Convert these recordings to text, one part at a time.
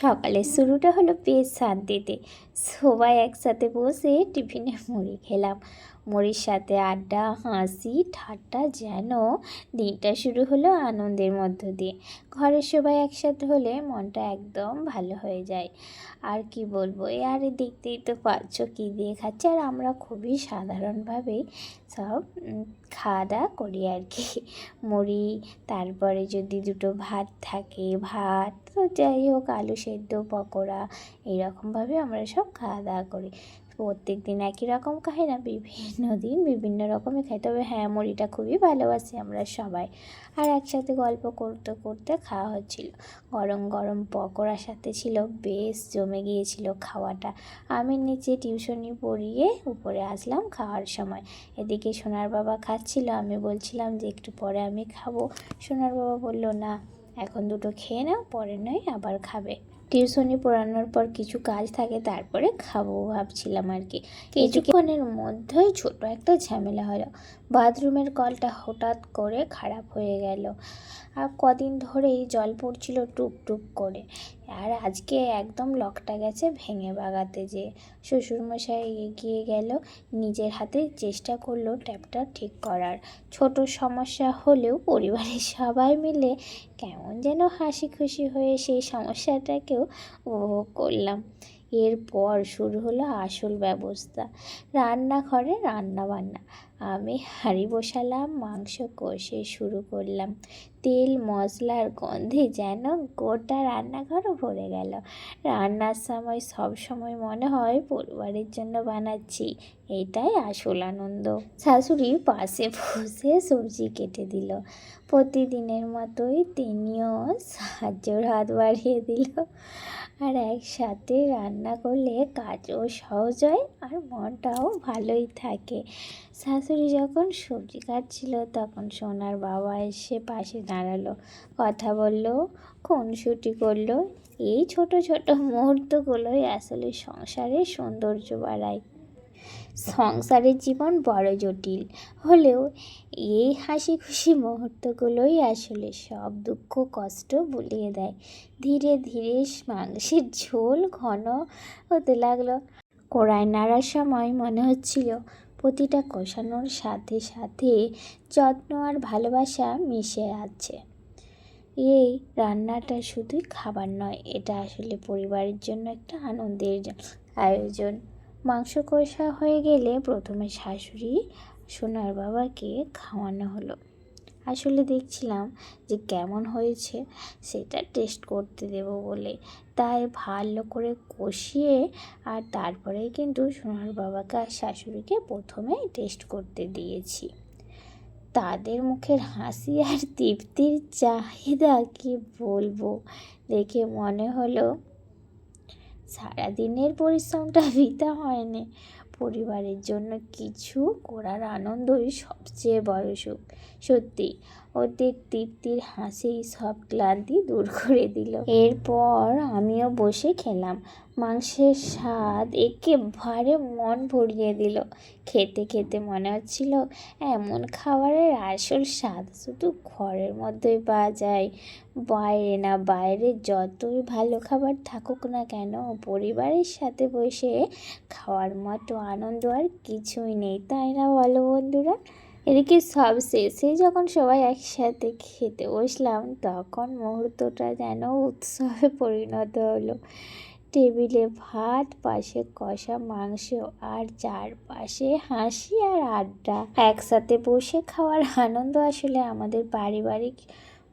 সকালের শুরুটা হলো বেশ শান্তিতে সবাই একসাথে বসে টিফিনে মুড়ি খেলাম। মুড়ির সাথে আড্ডা, হাসি, ঠাট্টা যেন দিনটা শুরু হলো আনন্দের মধ্য দিয়ে। ঘরের সবাই একসাথে হলে মনটা একদম ভালো হয়ে যায়। আর কি বলব, এ আরে দেখতেই তো পাচ্ছ কী দিয়ে খাচ্ছে। আর আমরা খুবই সাধারণভাবেই সব খাওয়া দাওয়া করি আর কি। মুড়ি, তারপরে যদি দুটো ভাত থাকে, ভাত, তো যাই হোক, আলু সেদ্ধ, পকোড়া, এইরকমভাবে আমরা সব খাওয়া দাওয়া করি। প্রত্যেক দিন একই রকম খাই না, বিভিন্ন দিন বিভিন্ন রকমের খাই। তবে হ্যাঁ মুড়িটা খুবই ভালোবাসি আমরা সবাই। আর একসাথে গল্প করতে করতে খাওয়া হচ্ছিল। গরম গরম পকোড়ার সাথে ছিল, বেশ জমে গিয়েছিল খাওয়াটা। আমি নিচে টিউশনি পড়িয়ে উপরে আসলাম খাওয়ার সময়। এদিকে সোনার বাবা খাচ্ছিল, আমি বলছিলাম যে একটু পরে আমি খাব। সোনার বাবা বলল, না, এখন দুটো খেয়ে নাও, পরে নয়, আবার খাবে। টিউশনি পড়ানোর পর কিছু কাজ থাকে তারপরে খাব ভাবছিলাম আর কি। কিছুক্ষণের মধ্যেই ছোট একটা ঝামেলা হলো। বাথরুমের কলটা হঠাৎ করে খারাপ হয়ে গেল। আর কদিন ধরেই জল পড়ছিল টুপ টুপ করে। আর আজকে একদম লকটা গেছে ভেঙে বাগাতে যে শ্বশুরমশাই এগিয়ে গেল, নিজের হাতে চেষ্টা করল ট্যাপটা ঠিক করার। ছোট সমস্যা হলেও পরিবারের সবাই মিলে কেমন যেন হাসি খুশি হয়ে সেই সমস্যাটাকেও উপভোগ করলাম। এরপর শুরু হলো আসল ব্যবস্থা। রান্নাঘরে রান্না বান্না আমি হাঁড়ি বসালাম, মাংস কষে শুরু করলাম। তেল, মশলার গন্ধে যেন গোটা রান্নাঘরও ভরে গেল। রান্নার সময় সব সময় মনে হয় পরিবারের জন্য বানাচ্ছি। এটাই আসল আনন্দ। শাশুড়ি পাশে বসে সবজি কেটে দিল। প্রতিদিনের মতোই তিনিও সাহায্যের হাত বাড়িয়ে দিল। আর একসাথে রান্না করলে কাজও সহজ হয় আর মনটাও ভালোই থাকে। শাশুড়ি যখন সবজি কাটছিল, তখন সোনার বাবা এসে পাশে দাঁড়াল, কথা বলল, খুনসুটি করল। এই ছোট ছোট মুহূর্তগুলোই আসলে সংসারের সৌন্দর্য বাড়ায়। সংসারের জীবন বড় জটিল। হলেও এই হাসি খুশি মুহূর্তগুলোই আসলে সব দুঃখ, কষ্ট ভুলিয়ে দেয়। ধীরে ধীরে মাংসের ঝোল ঘন হতে লাগল। কোড়ায় নাড়ার সময় মনে হচ্ছিল প্রতিটা কষানোর সাথে সাথে যত্ন আর ভালোবাসা মিশে আছে। এই রান্নাটা শুধুই খাবার নয়, এটা আসলে পরিবারের জন্য একটা আনন্দের আয়োজন। মাংস কষা হয়ে গেলে প্রথমে শাশুড়ি সোনার বাবাকে খাওয়ানো হলো। আসলে দেখছিলাম যে কেমন হয়েছে সেটা টেস্ট করতে দেব বলে। তাই ভালো করে কষিয়ে আর তারপরে কিন্তু সোনার বাবাকে আর শাশুড়িকে প্রথমে টেস্ট করতে দিয়েছি। তাদের মুখের হাসি আর তৃপ্তির চাহিদা কি বলব? দেখে মনে হলো সারাদিনের পরিশ্রমটা বৃথা হয়নি। পরিবারের জন্য কিছু করার আনন্দই সবচেয়ে বড় সুখ। সত্যি ওদের তৃপ্তির হাসি সব ক্লান্তি দূর করে দিল। এরপর আমিও বসে খেলাম। মাংসের স্বাদ একেবারে মন ভরিয়ে দিল। খেতে খেতে মনে হচ্ছিল এমন খাবারের আসল স্বাদ শুধু ঘরের মধ্যেই পাওয়া যায়। বাইরে না বাইরে যতই ভালো খাবার থাকুক না কেন, পরিবারের সাথে বসে খাওয়ার মতো আনন্দ আর কিছুই নেই, তাই না বলো বন্ধুরা? এদিকে সব শেষে যখন সবাই একসাথে খেতে বসলাম, তখন মুহূর্তটা যেন উৎসবে পরিণত হলো। টেবিলে ভাত, পাশে কষা মাংস আর চারপাশে হাসি আর আড্ডা। একসাথে বসে খাওয়ার আনন্দ আসলে আমাদের পারিবারিক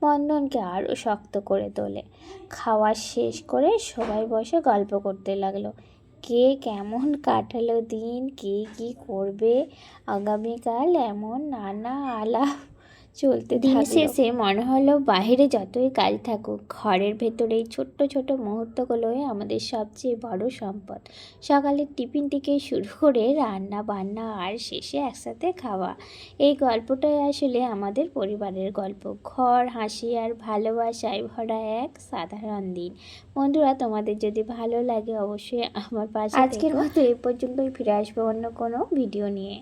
বন্ধনকে আরও শক্ত করে তোলে। খাওয়া শেষ করে সবাই বসে গল্প করতে লাগল। কে কেমন কাটালো দিন? কে কী করবে? আগামীকাল এমন নানা আলাপ চলতে দিন শেষে মনে হলো বাইরে যতই কাজ থাকুক ঘরের ভেতরে এই ছোট্ট ছোট্ট মুহূর্তগুলোই আমাদের সবচেয়ে বড় সম্পদ। সকালের টিফিন থেকে শুরু করে রান্না বান্না আর শেষে একসাথে খাওয়া। এই গল্পটাই আসলে আমাদের পরিবারের গল্প। ঘর হাসি আর ভালোবাসায় ভরা এক সাধারণ দিন। বন্ধুরা তোমাদের যদি ভালো লাগে অবশ্যই আমার পাশে আজকের মতো এই পর্যন্তই। ফিরে আসব অন্য কোনো ভিডিও নিয়ে।